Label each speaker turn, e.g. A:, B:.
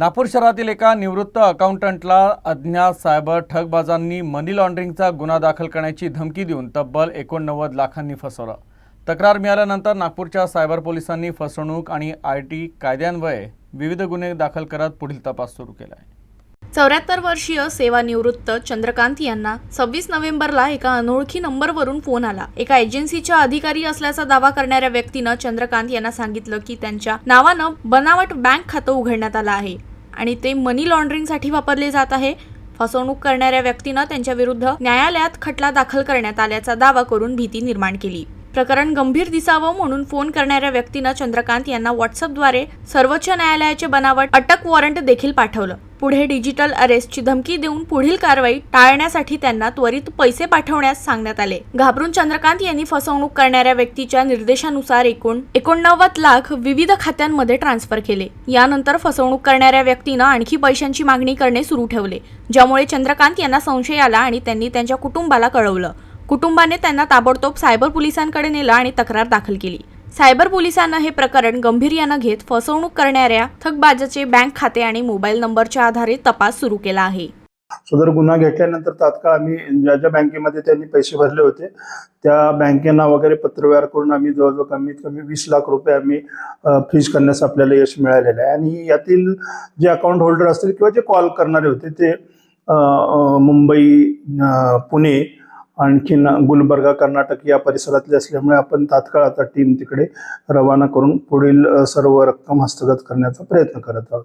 A: नागपूर शहरातील एका निवृत्त अकाउंटंटला अज्ञात सायबर ठगबाजांनी मनी लॉन्ड्रिंगचा गुन्हा दाखल करण्याची धमकी देऊन तब्बल एकोणनव्वद लाखांनी फसवलं. तक्रार मिळाल्यानंतर नागपूरच्या सायबर पोलिसांनी फसवणूक आणि आय टी कायद्यान्वये विविध गुन्हे दाखल करत पुढील तपास सुरू केला आहे
B: चौऱ्याहत्तर वर्षीय सेवानिवृत्त चंद्रकांत यांना सव्वीस नोव्हेंबरला एका अनोळखी नंबरवरून फोन आला. एका एजन्सीच्या अधिकारी असल्याचा दावा करणाऱ्या व्यक्तीनं चंद्रकांत यांना सांगितलं की त्यांच्या नावानं बनावट बँक खातं उघडण्यात आलं आहे. आणि ते मनी लॉन्ड्रिंगसाठी वापरले जात आहे. फसवणूक करणाऱ्या व्यक्तीनं त्यांच्या विरुद्ध न्यायालयात खटला दाखल करण्यात आल्याचा दावा करून भीती निर्माण केली. प्रकरण गंभीर दिसावं म्हणून फोन करणाऱ्या व्यक्तीनं चंद्रकांत यांना व्हॉट्सअपद्वारे सर्वोच्च न्यायालयाचे बनावट अटक वॉरंट देखील पाठवलं. पुढे डिजिटल अरेस्टची धमकी देऊन पुढील कारवाई टाळण्यासाठी त्यांना त्वरित पैसे पाठवण्यास सांगण्यात आले. घाबरून चंद्रकांत यांनी फसवणूक करणाऱ्या व्यक्तीच्या निर्देशानुसार एकूण एकोणनव्वद लाख विविध खात्यांमध्ये ट्रान्सफर केले. यानंतर फसवणूक करणाऱ्या व्यक्तीनं आणखी पैशांची मागणी करणे सुरू ठेवले ज्यामुळे चंद्रकांत यांना संशय आला आणि त्यांनी त्यांच्या कुटुंबाला कळवलं. कुटुंबाने त्यांना ताबडतोब सायबर पोलिसांकडे नेलं आणि तक्रार दाखल केली. सायबर पोलिसांना हे प्रकरण गंभीर्यानं घेत फसवणूक करणाऱ्या थकबाजाचे बँक खाते आणि मोबाईल नंबरच्या आधारे तपास सुरू केला आहे.
C: सदर गुन्हा घेतल्यानंतर तात्काळ आम्ही ज्या ज्या बँकेमध्ये त्यांनी पैसे भरले होते त्या बँकेना वगैरे पत्रव्यवहार करून आम्ही जवळजवळ कमीत कमी वीस लाख रुपये आम्ही फ्रीज करण्यास आपल्याला यश मिळालेलं आहे. आणि यातील जे अकाउंट होल्डर असतील किंवा जे कॉल करणारे होते ते मुंबई पुणे आणखीन गुलबर्गा कर्नाटक या परिसरातले असल्यामुळे आपण तात्काळ आता टीम तिकडे रवाना करून पुढील सर्व रक्कम हस्तगत करण्याचा प्रयत्न करत आहोत.